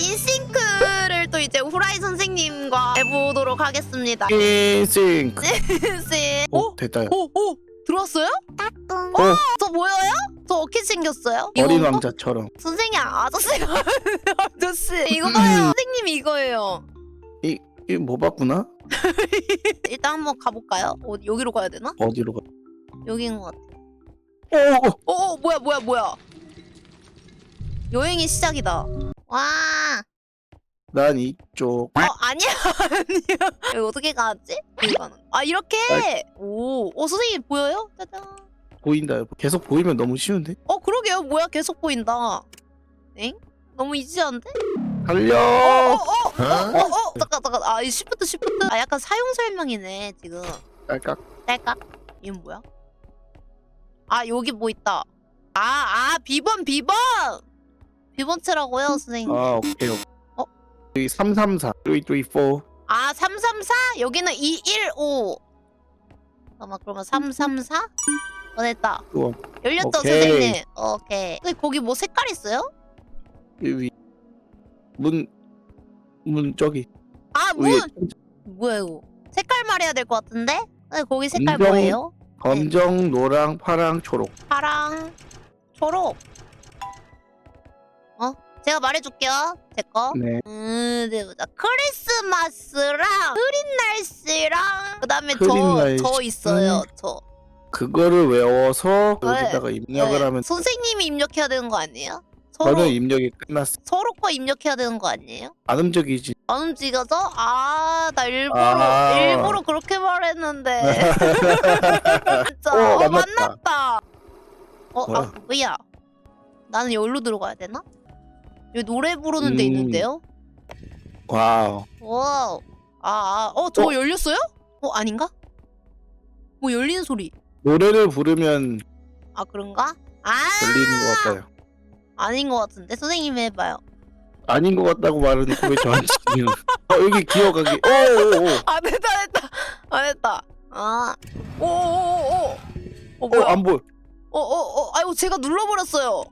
인싱크를 또 이제 후라이 선생님과 해보도록 하겠습니다. 인싱. 씨. 오 어? 됐다. 오, 오, 들어왔어요? 어저 보여요? 저 어떻게 생겼어요? 어린 이건가? 왕자처럼. 선생님 아저씨 이거 봐요. 선생님 이거예요. 이뭐 봤구나? 일단 한번 가볼까요? 어디 여기로 가야 되나? 어디로 가? 여기인 것 같아. 오, 오. 어, 어 뭐야 뭐야 뭐야. 여행의 시작이다. 와. 난 이쪽. 어 아니야 아니야. 여기 어떻게 가지? 여기 가는. 아 이렇게. 오. 어 선생님 보여요? 짜잔. 보인다. 계속 보이면 너무 쉬운데? 어 그러게요. 뭐야 계속 보인다. 엥? 너무 이지한데? 달려. 어, 어, 어, 어, 어, 잠깐, 잠깐. 아, 이 시프트, 시프트. 아, 약간 사용 설명이네, 지금. 딸깍. 딸까? 이건 뭐야? 아, 여기 뭐 있다. 아, 아, 비번, 비번! 비번츠라고요, 선생님. 아 오케이. 오케이. 어? 여기 334. 334. 아, 334? 여기는 215. 잠깐만, 그러면 334? 어, 됐다. 우와. 열렸죠, 오케이. 선생님? 오케이. 근데 거기 뭐 색깔 있어요? 여기 문. 문 저기. 아, 위에 문! 뭐야, 이거? 색깔 말해야 될 것 같은데? 근데 거기 색깔 검정. 뭐예요? 검정, 노랑, 파랑, 초록. 파랑, 초록. 어? 제가 말해줄게요. 제 거. 네. 음, 네, 보자. 크리스마스랑 흐린 날씨랑 그다음에 흐린 저, 날씨. 저 있어요. 저. 그거를 외워서 네. 여기다가 입력을 네. 하면 선생님이 입력해야 되는 거 아니에요? 서로 저는 입력이 끝났어. 서로 거 입력해야 되는 거 아니에요? 안 움직이지. 안 움직여져? 아, 나 일부러 아. 일부러 그렇게 말했는데. 진짜. 어, 어, 만났다. 만났다. 어, 아? 뭐야? 나는 여기로 들어가야 되나? 여기 노래 부르는 데 음. 있는데요? 와우. 와우. 아, 아, 어, 저거 어? 열렸어요? 어, 아닌가? 뭐 열리는 소리. 노래를 부르면 아, 그런가? 아, 들리는 것 같아요. 아닌 것 같은데. 선생님 해봐요. 아닌 것 같다고 말해놓고 왜 저한테 지금 어 여기 기어가기 오오오 아, 됐다, 됐다. 아, 됐다. 아, 오 오 오 오. 어, 뭐야? 어안 보여 어, 어, 어, 아이고, 제가 눌러버렸어요.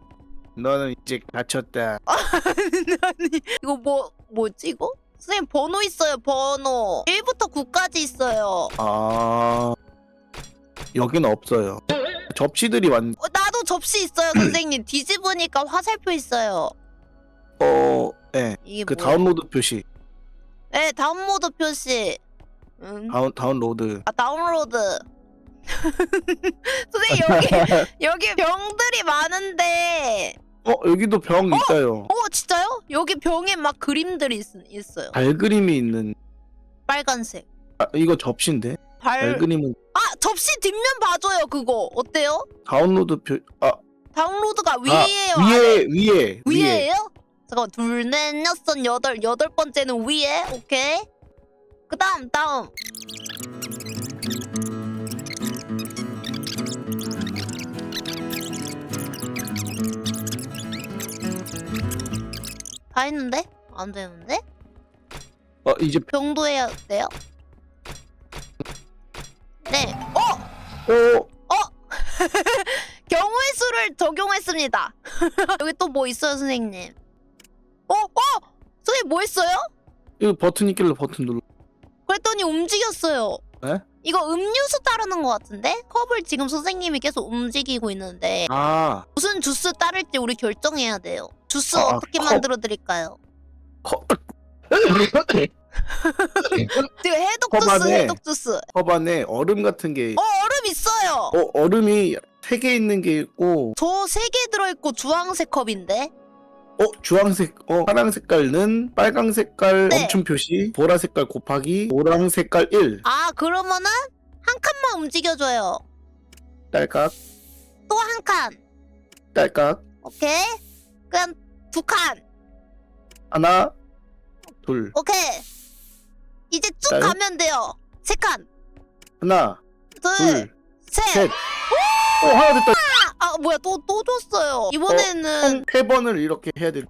너는 이제 갇혔다 아니, 이거 뭐, 뭐지, 이거? 선생님, 번호 있어요, 번호. 1부터 9까지 있어요. 아 여기는 없어요 접시들이 완 어, 나도 접시 있어요, 선생님. 뒤집으니까 화살표 있어요. 어, 예. 이게 그 뭐야? 다운로드 표시 네, 다운로드 표시. 음. 다운 다운로드 아, 다운로드. 선생님, 여기, 여기 병들이 많은데. 어 여기도 병 있어요 어, 진짜요? 여기 병에 막 그림들이 있, 있어요. 발 그림이 있는 빨간색. 아, 이거 접시인데 발. 발 그림은 아, 접시 뒷면 봐줘요, 그거. 어때요? 다운로드 표아 다운로드가 아, 위에요? 위에 위에 위에 위에요? 잠깐만 둘, 넷, 여섯, 여덟 여덟 번째는 위에 오케이 그 다음 다음 다 했는데? 안 되는데? 어 이제 병도 해야 돼요? 네 어! 어 경우의 수를 적용했습니다 여기 또 뭐 있어요 선생님 어? 어? 선생님 뭐 했어요? 이거 버튼 있길래 버튼 눌러 그랬더니 움직였어요. 에? 이거 음료수 따르는 것 같은데? 컵을 지금 선생님이 계속 움직이고 있는데 아 무슨 주스 따를지 우리 결정해야 돼요. 주스 아, 어떻게 컵. 만들어 드릴까요? 컵 지금 해독 컵 주스, 안에. 해독 주스. 컵 안에 얼음 같은 게어 얼음 있어요. 어, 얼음이 세 개 있는 게 있고, 저 세 개 들어있고 주황색 컵인데. 어, 주황색, 어, 파랑 색깔은 빨강 색깔 네. 멈춤 표시, 보라 색깔 곱하기, 노랑 색깔 1. 아 그러면은 한 칸만 움직여줘요. 딸깍, 또 한 칸. 딸깍. 오케이. 두 칸. 하나, 둘, 오케이. 이제 쭉 딸? 가면 돼요. 세 칸. 하나, 둘, 둘, 셋. 셋. 어, 하나 됐다. 아 뭐야 또 또 줬어요. 이번에는 세 번을 이렇게 해야 돼.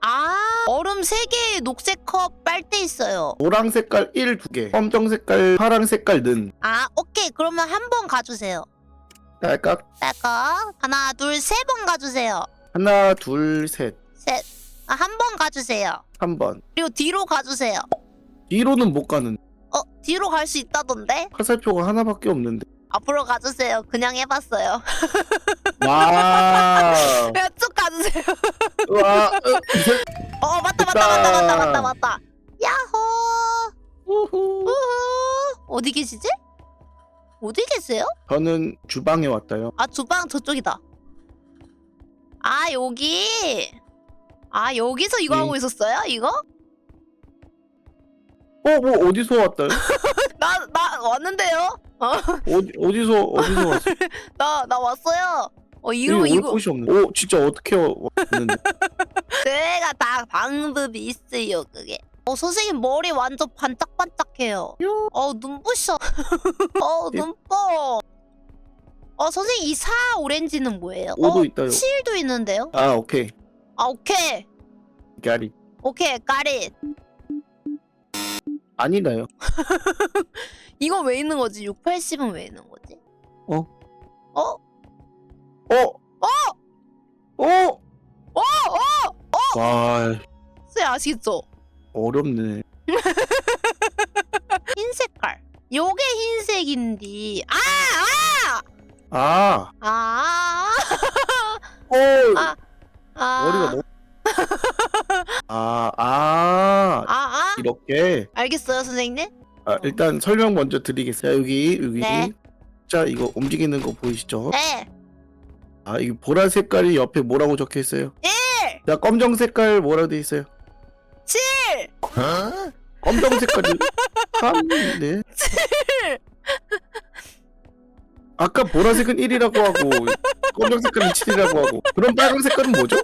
아 얼음 세 개의 녹색 컵 빨대 있어요. 노랑 색깔 1, 두 개. 검정 색깔, 파랑 색깔 는. 아 오케이 그러면 한 번 가주세요. 딸깍. 딸까 하나 둘 세 번 가주세요. 하나, 둘, 셋. 셋 아, 한 번 가주세요. 3번. 그리고 뒤로 가주세요. 뒤로는 못 가는. 어, 뒤로 갈 수 있다던데? 화살표가 하나밖에 없는데. 앞으로 가주세요. 그냥 해봤어요. 와. 그냥 쭉 가주세요. 와. 어, 맞다, 맞다, 맞다, 맞다, 맞다, 맞다. 야호! 우후. 우후! 어디 계시지? 어디 계세요? 저는 주방에 왔다요. 아, 주방 저쪽이다. 아, 여기. 아, 여기서 이거 네. 하고 있었어요? 이거? 어, 뭐 어디서 왔다요? 나, 나 왔는데요? 어디 어디서 어디서 왔어? 나, 나 왔어요. 어, 이거, 올 이거. 곳이 없네. 오, 진짜 어떻게 왔는데? 내가 다 방법이 있어요, 그게. 어, 선생님 머리 완전 반짝반짝해요. 요. 어, 눈부셔. 어, 예. 눈뽕. 어, 선생님 이 사 오렌지는 뭐예요? 오도 어, 있다요. 7도 있는데요? 아, 오케이. 아, 오케이. 가리. 오케이, 까릿. 아니다요. 이거 왜 있는 거지? 6, 80은 왜 있는 거지? 어? 어? 어? 어? 어? 어? 어? 와, 선생님 아시겠죠? 어렵네. 흰 색깔. 요게 흰색인디. 아! 아, 아! 아! 어, 아! 아! 머리가 너무. 아, 아, 아, 아! 이렇게. 알겠어요, 선생님? 아, 일단 설명 먼저 드리겠습니다. 여기, 여기. 네. 자, 이거 움직이는 거 보이시죠? 네. 아, 이 보라 색깔이 옆에 뭐라고 적혀 있어요? 1! 자, 검정 색깔 뭐라고 돼 있어요? 7! 검정 색깔이 3, 네. 아까 보라색은 1이라고 하고 검정 색깔은 7이라고 하고 그럼 빨간 색깔은 뭐죠?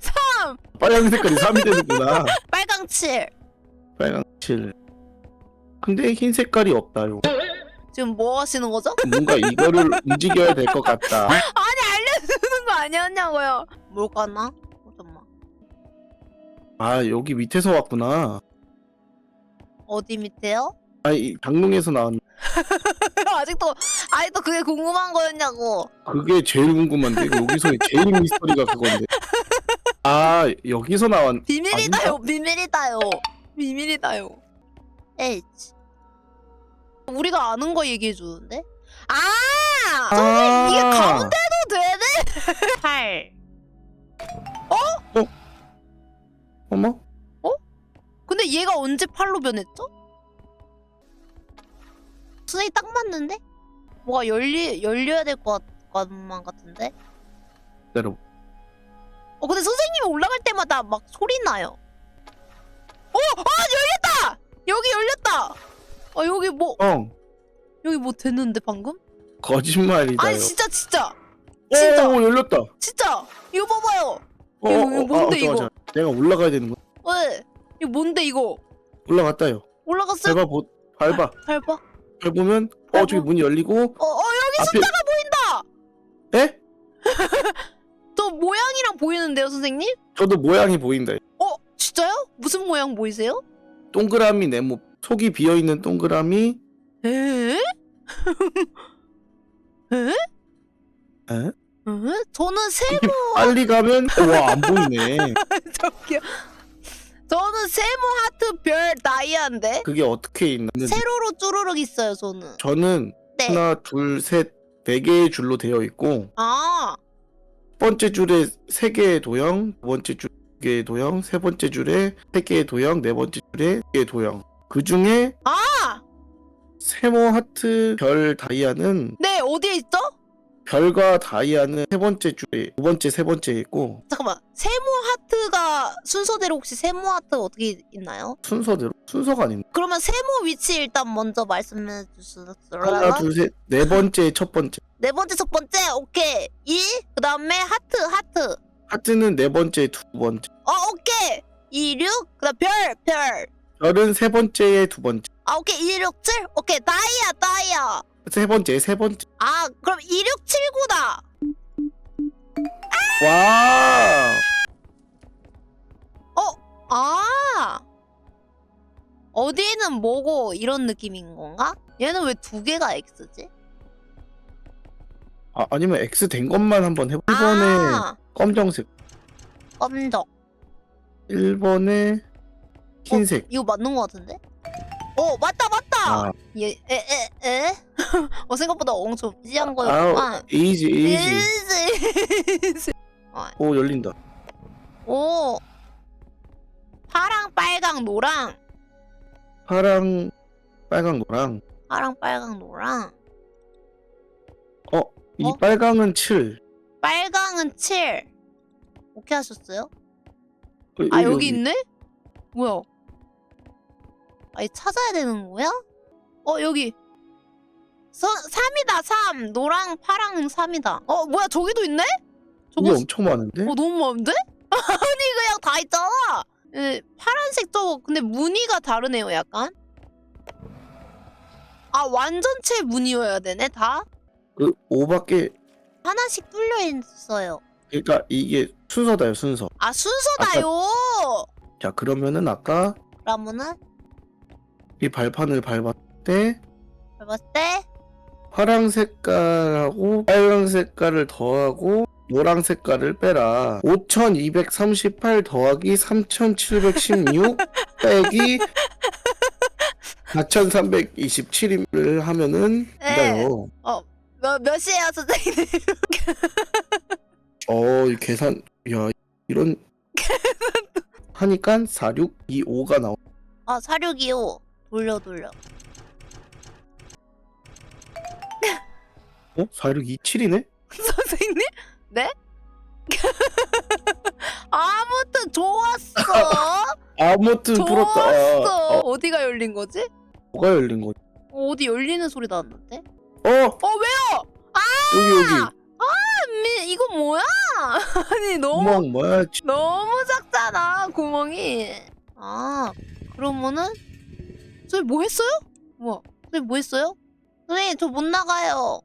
3! 빨간 색깔이 3이 되는구나. 빨강 7. 빨강 7. 근데 흰 색깔이 없다요. 지금 뭐 하시는 거죠? 뭔가 이거를 움직여야 될 것 같다. 아니, 알려주는 거 아니었냐고요. 뭘까나? 잠깐만. 아 여기 밑에서 왔구나. 어디 밑에요? 아이 장롱에서 나왔. 아직도, 아직도 그게 궁금한 거였냐고. 그게 제일 궁금한데 여기서의 제일 미스터리가 그건데. 아 여기서 나왔. 비밀이다요, 비밀이다요. 비밀이다요. H. 우리가 아는 거 얘기해 주는데? 아! 아 이게 가운데도 되네? 8. 어머? 근데 얘가 언제 8로 변했죠? 선생님 딱 맞는데? 뭐가 열리, 열려야 될 것 것만 같은데? 기다려. 어 근데 선생님이 올라갈 때마다 막 소리 나요. 어! 아 열렸다! 여기 열렸다! 어 여기 뭐어 여기 뭐 됐는데 방금? 거짓말이다요. 아니 진짜 진짜 진짜. 오 열렸다. 진짜 이거 봐봐요. 어, 이거 어, 뭔데, 어, 아, 이거? 내가 올라가야 되는 거야. 왜? 이거 뭔데 이거? 올라갔다요. 올라갔어요? 밟아 보 밟아. 밟아. 밟으면 어 밟아. 저기 문이 열리고 어, 어 여기 앞에 숫자가 보인다. 에? 저 모양이랑 보이는데요, 선생님? 저도 모양이 보인다. 어 진짜요? 무슨 모양 보이세요? 동그라미 네모 속이 비어 있는 동그라미. 에? 에? 에? 에? 저는 세모 빨리 가면 와 안 보이네. 저기요. 저는 세모 하트 별 다이아인데 그게 어떻게 있는데? 세로로 쭈루룩 있어요, 저는. 저는 네. 하나 둘셋네 개의 줄로 되어 있고 아, 첫 번째 줄에 세 개의 도형, 두 번째 줄에 두 개의 도형, 세 번째 줄에 세 개의 도형, 네 번째 줄에 세 개의 도형. 그 중에 아, 세모 하트 별 다이아는 네 어디에 있죠? 별과 다이아는 세 번째 줄에 두 번째 세 번째에 있고 잠깐만, 세모 하트가 순서대로 혹시 세모 하트 어떻게 있나요? 순서대로? 순서가 아닌데 그러면 세모 위치 일단 먼저 말씀해 하나 둘 셋. 네 번째 첫 번째. 네 번째 첫 번째? 오케이. 이 그다음에 하트 하트. 하트는 네 번째 두 번째. 어 오케이. 26 그다음 별별 별은 세 번째에 두 번째. 아 오케이. 267 오케이. 다이아 다이아. 세 번째 세 번째. 아 그럼 2679다. 와! 아. 어디는 뭐고 이런 느낌인 건가? 얘는 왜 두 개가 X지? 아, 아니면 X 된 것만 한번 해보 이번에 아. 검정색. 검적 1번에 흰색. 이거 맞는 거 같은데? 어 맞다 맞다. 아, 예에에 에? 어 생각보다 엄청 이지한 거였구만. 이지, 이지. 이지. 오, 열린다. 오 파랑 빨강 노랑 파랑, 빨강, 노랑. 파랑 빨강 노랑 이 어? 빨강은 7. 빨강은 7 오케이 하셨어요? 어, 아 여기 있네? 뭐야? 아니 찾아야 되는 거야? 어 여기 서, 3이다 3 노랑 파랑 3이다 어 뭐야 저기도 있네? 저거 엄청 많은데? 어 너무 많은데? 아니 그냥 다 있잖아 예, 파란색 저거 근데 무늬가 다르네요 약간 아 완전체 무늬여야 되네 다? 그 5밖에, 하나씩 뚫려 있어요 그러니까 이게 순서다요, 순서. 아 순서다요 자, 그러면은 아까 그러면은 이 발판을 밟았을 때 밟았을 때 파랑 색깔하고 빨강 색깔을 더하고 노랑 색깔을 빼라. 5238 더하기 3716 빼기 4327을 하면은 네. 이다요. 몇, 몇 시에요 선생님? 어, 이 계산 야, 이런 하니까 4625가 나오. 아4625 돌려 돌려 어? 4627이네? 선생님? 네? 아무튼 좋았어 아무튼 풀었다. 좋았어 어, 어, 디가 열린 거지? 뭐가 열린 거지? 어, 어디 열리는 소리 나는데? 어, 어 왜요? 여기 여기. 아미 이거 뭐야? 아니 너무 구멍 뭐야? 너무 작잖아 구멍이 아 그러면은 저희 뭐 했어요? 뭐야 저희 뭐 했어요? 선생님 저 못 나가요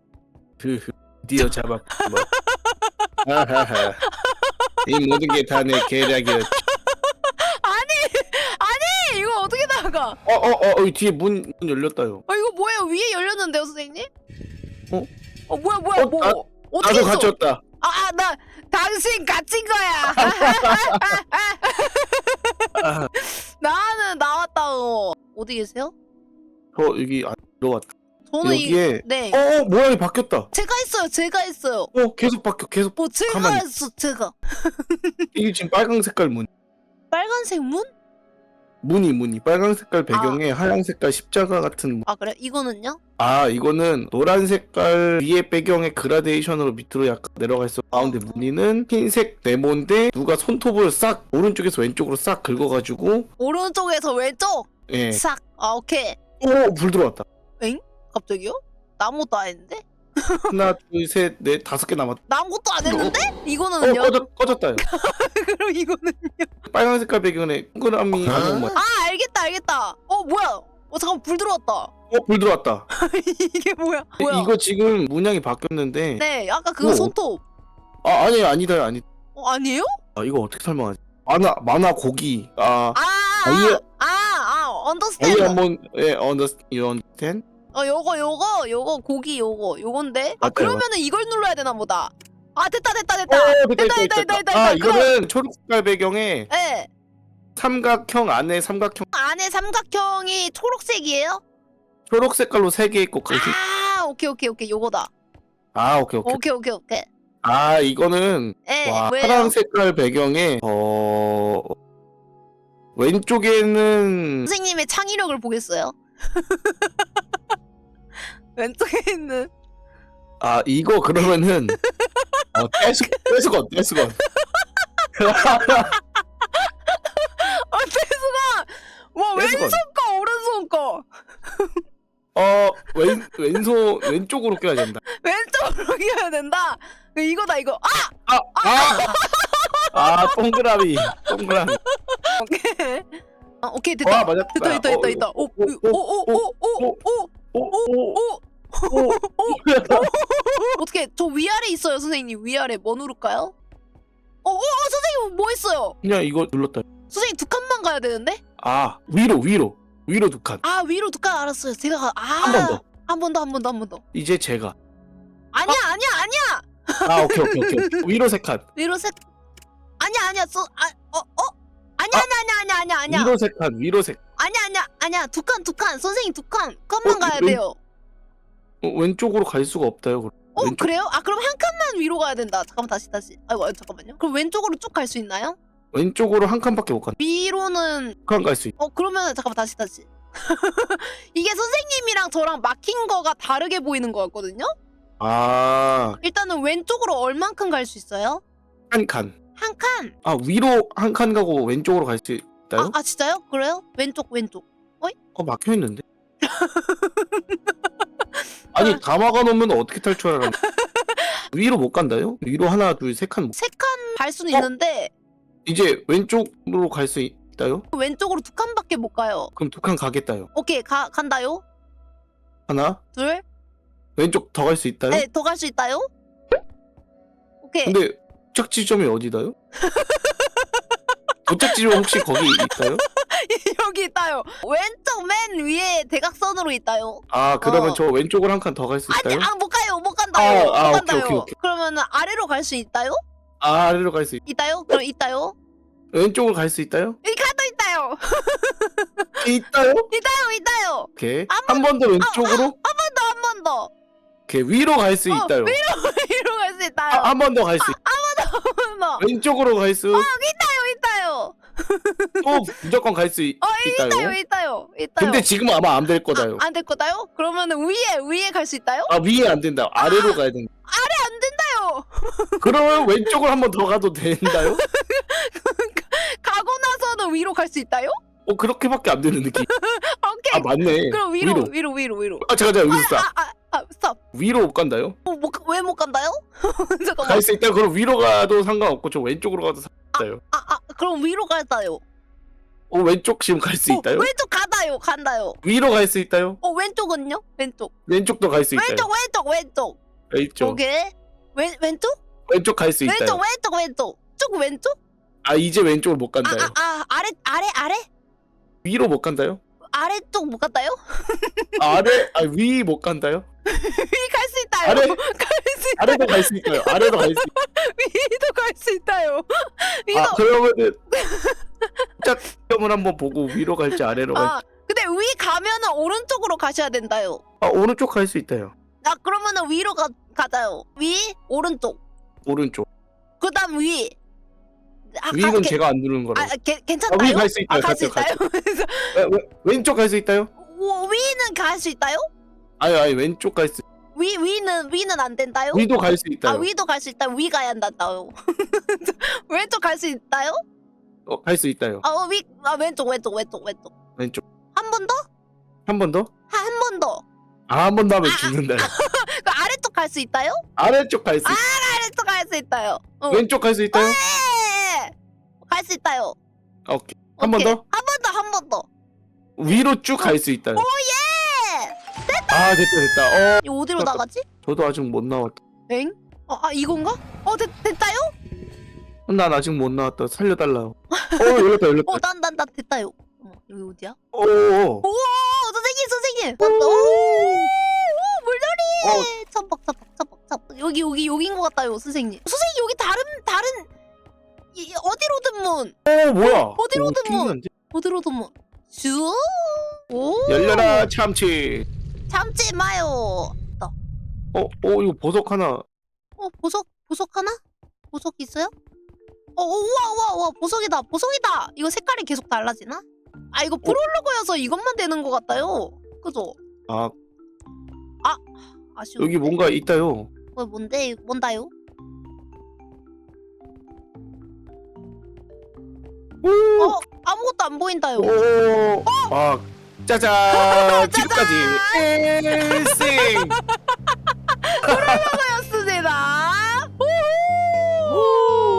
그 드디어 잡았구만. 아하하. 이 모든 게 다 내 계략이었지. 아니 이거 어떻게 나가 어, 어, 어, 어, 뒤에 문, 문 열렸다요. 어 이거 뭐예요 위에 열렸는데요 선생님? 어? 어 뭐야 뭐야 어, 뭐 나- 어 떻게 나도 했어? 갇혔다. 아나 당신 갇힌 거야 아, 나는 나왔다고 어디 계세요? 저 여기 안 들어왔다. 저는 여기에- 이, 네 어, 어, 모양이 바뀌었다. 제가 했어요 제가 했어요 어, 계속 바뀌어, 계속. 뭐 제가 가만히. 했어 제가 이게 지금 빨강 색깔 문. 빨간색 문? 문이 문이 빨강 색깔 배경에 하얀 색깔 십자가 같은 문. 아 그래 이거는요? 아 이거는 노란 색깔 위에 배경에 그라데이션으로 밑으로 약간 내려가 있어 가운데 무늬는 흰색 네모인데 누가 손톱을 싹 오른쪽에서 왼쪽으로 싹 긁어가지고 오른쪽에서 왼쪽 예. 싹. 아 오케이. 오 불 들어왔다 갑자기요? 나 아무것도 안 했는데? 하나 둘 셋 넷 다섯 개 남았다 나 아무것도 안 했는데? 어 이거는요? 꺼졌, 꺼졌다요 그럼 이거는? 빨간 색깔 배경에 동그라미 한번만 아 알겠다 알겠다. 어 뭐야? 어 잠깐 불 들어왔다. 어 불 들어왔다 이게 뭐야? 뭐야? 이거 지금 문양이 바뀌었는데 네 아까 그거 뭐? 손톱. 아 아니 아니다 아니 어 아니에요? 아 이거 어떻게 설명하지 만화 만화 고기 아 아, 아, 아, 아예 언더스탠드. 한번 예 언더스 you understand 어, 요거, 요거, 요거, 고기, 요거, 요건데. 아, 맞다, 그러면은 이걸 눌러야 되나 보다. 아, 됐다, 됐다, 됐다. 어, 됐다, 됐다, 됐다, 됐다. 아, 그럼- 이거는 초록 색깔 배경에 예. 삼각형 안에 삼각형 안에 삼각형이 초록색이에요? 초록 색깔로 세 개 있고 그 아, 오케이, 오케이, 오케이, 요거다. 아 오케이 오케이 오케이, 오케이, 오케이. 아 이거는 예, 와 왜요? 파란 색깔 배경에 어 왼쪽에는 선생님의 창의력을 보겠어요. 왼쪽에 있는 아 이거 그러면은 어 떼수 떼수건 떼수건 아 태수가 뭐 떼수건 왼손 거 오른손 거 어왼 왼손 왼쪽으로 껴야 된다 왼쪽으로 끼워야 된다. 이거다 이거. 아 아 아 아, 동그라미 동그라미 오케이. 아 오케이 와 됐다. 맞았다 됐다 됐다 됐다 됐다. 오, 오, 오, 오오오오오오오 오, 오, 오. 어떻게 저 위아래 있어요 선생님 위아래 뭐 누를까요? 어어 선생님 뭐 했어요? 그냥 이거 눌렀다 선생님 두 칸만 가야 되는데? 아 위로 위로 위로 두칸 아 위로 두 칸 알았어요. 제가 가- 아한번 더. 한번 더 한 번 더 한 번 더. 이제 제가 아니야 아니야 아니야 아 오케이 오케이 오케이 위로 세칸 위로 색 아니야 아니야 쏘아어 어 아니야 아니야 아니야 아니야 아니야 아니야 위로 세 칸, 위로 세 칸. 아니야 아니야 아니야 두칸 두칸 선생님 두칸 칸만 어, 가야 왼- 돼요 어, 왼쪽으로 갈 수가 없다요. 그럼. 어 왼쪽. 그래요? 아 그럼 한 칸만 위로 가야 된다 잠깐만 다시 다시 아이고 아이고, 잠깐만요 그럼 왼쪽으로 쭉 갈 수 있나요? 왼쪽으로 한 칸밖에 못 가. 위로는 한칸갈 수 있. 어 그러면 잠깐만 다시 다시 이게 선생님이랑 저랑 막힌 거가 다르게 보이는 거 같거든요? 아, 일단은 왼쪽으로 얼만큼 갈 수 있어요? 한 칸. 한 칸? 아, 위로 한 칸 가고 왼쪽으로 갈 수 있다요? 아, 아 진짜요? 그래요? 왼쪽 왼쪽 어, 막혀 있는데. 아니, 다 막아 놓으면 어떻게 탈출하라는 위로 못 간다요? 위로 하나, 둘, 세 칸. 못- 세 칸 갈 수는 어? 있는데 이제 왼쪽으로 갈 수 있다요? 왼쪽으로 두 칸밖에 못 가요 그럼 두 칸 가겠다요. 오케이 가 간다요? 하나, 둘? 왼쪽 더 갈 수 있다요? 네 더 갈 수 있다요? 오케이 근데 도착 지점이 어디다요? 도착 지점 혹시 거기 있다요? 여기 있다요 왼쪽 맨 위에 대각선으로 있다요 아 그러면 어. 저 왼쪽으로 한 칸 더 갈 수 아니 있다요? 아 못 가요 못 간다요 아, 아, 못 오케이, 간다요 오케이, 오케이. 그러면은 아래로 갈 수 있다요? 아 아래로 갈 수 있. 있다요? 그럼 있다요? 왼쪽으로 갈 수 있다요? 이 칸도 있다요 있다요? 있다요 있다요 오케이 한한번 더 왼쪽으로 한 번 더 한 번 더 오케이 위로 갈 수 어, 있다요. 위로 갈수 있다요 아, 한번 더 갈 수 있. 왼쪽으로 갈 수. 있다요 또 무조건 갈수어 있다요. 있다요 있다요 있다요 근데 지금 아마 안 될 거다요. 안될 거다요? 그러면은 위에 위에 갈 수 있다요? 아 위에 안 된다. 아래로 가야 된다. 안 된다요 그러면 왼쪽으로 한 번 더 가도 된다요? 가고 나서는 위로 갈 수 있다요? 어 그렇게밖에 안 되는 느낌. 오케이 아 맞네. 그럼 위로 위로 위로 위로 아 잠깐 잠깐 여기서 아, 아아 아, 스톱 위로 못 간다요? 어, 뭐, 왜못 간다요? 잠깐만 갈수 있다. 그럼 위로 가도 상관없고 저 왼쪽으로 가도 상관없다요. 아, 아 그럼 위로 갈다요 어 왼쪽 지금 갈수 어, 있다요? 왼쪽 가다요 간다요 위로 갈 수 있다요? 어 왼쪽은요? 왼쪽 왼쪽도 갈 수 있다요? 왼쪽 왼쪽 왼쪽 왼쪽 오케이 왼, 왼쪽? 왼쪽 갈수 왼쪽 있다요? 왼쪽 왼쪽 쭉 왼쪽? 아 이제 왼쪽을 못 아, 간다요? 아, 아 아래 아래 아래? 위로 못 간다요? 아래쪽 못 갔다요? 아래? 아 위 못 간다요? 위 갈 수 있다요. 아래? 갈수 아래도 갈 수 있다요? 아래도 갈 수 있... 위도 갈 수 있다요. 위도 아 그러면은 짝 점을 한번 보고 위로 갈지 아래로 갈지. 아 근데 위 가면은 오른쪽으로 가셔야 된다요. 아 오른쪽 갈 수 있다요. 아 그러면은 위로 가, 가자요. 위 오른쪽. 오른쪽. 그 다음 위 아, 위는 가- 게- 제가 안 누르는 거라 아, 게, 아, 괜찮다요? 위갈수 있다요 아, 갈수 같아요 있다요? 왼쪽 갈 수 있다요? 오, 위는 갈 수 있다요? 아니 아니 왼쪽 갈 수 위 위는 위는 안 된다요? 위도 갈 수 아 있다요 위도 갈 수 있다. 위 가야 한다요. 왼쪽 갈 수 있다요? 어, 갈 수 있다요 아, 어, 위, 아 왼쪽 왼쪽 왼쪽 왼쪽. 왼쪽 한 번 더? 한 번 더? 한 번 더. 아 한 번 더 하면 죽는다요 그 아래쪽 갈 수 있다요? 아래쪽 갈 수 있... 아래쪽 갈 수 있다요. 어. 왼쪽 갈 수 있다요? 네. 갈수 있다요. 아, 오케이 한 번 오케이. 더? 한 번 더, 한 번 더. 위로 쭉 갈 수 있다요 예! 아 됐다 됐다 어 이거 어디로 잠깐. 나가지? 저도 아직 못 나왔다 엥? 어, 아 이건가? 어, 됐, 됐다요? 난 아직 못 나왔다 살려달라 어 열렸다 열렸다 어, 난, 난, 난 됐다요. 어, 여기 어디야? 오, 오, 오, 선생님, 선생님. 왔다. 오, 오, 물놀이. 어. 첨박, 첨박, 첨박, 첨박. 여기, 여기, 여긴 것 같다요, 선생님. 선생님, 여기 다른, 다른, 이, 어디로든 문. 오 뭐야 어디로든 오, 뭐. 튕기는데? 어디로든 문. 슈. 오. 열려라 참치 참지 마요. 나. 어, 어 이거 보석 하나 어, 보석, 보석 하나? 보석 있어요? 어, 어, 우와, 우와, 우와, 보석이다, 보석이다. 이거 색깔이 계속 달라지나? 아, 이거 프롤로그여서 이것만 되는 것 같아요. 그죠? 아 아쉬워. 여기 뭔가 있다요 어, 뭔데? 뭔다요? 오! 어? 아무것도 안 보인다요. 오! 아, 짜잔! 지금까지 일생! 였습니다. 우후!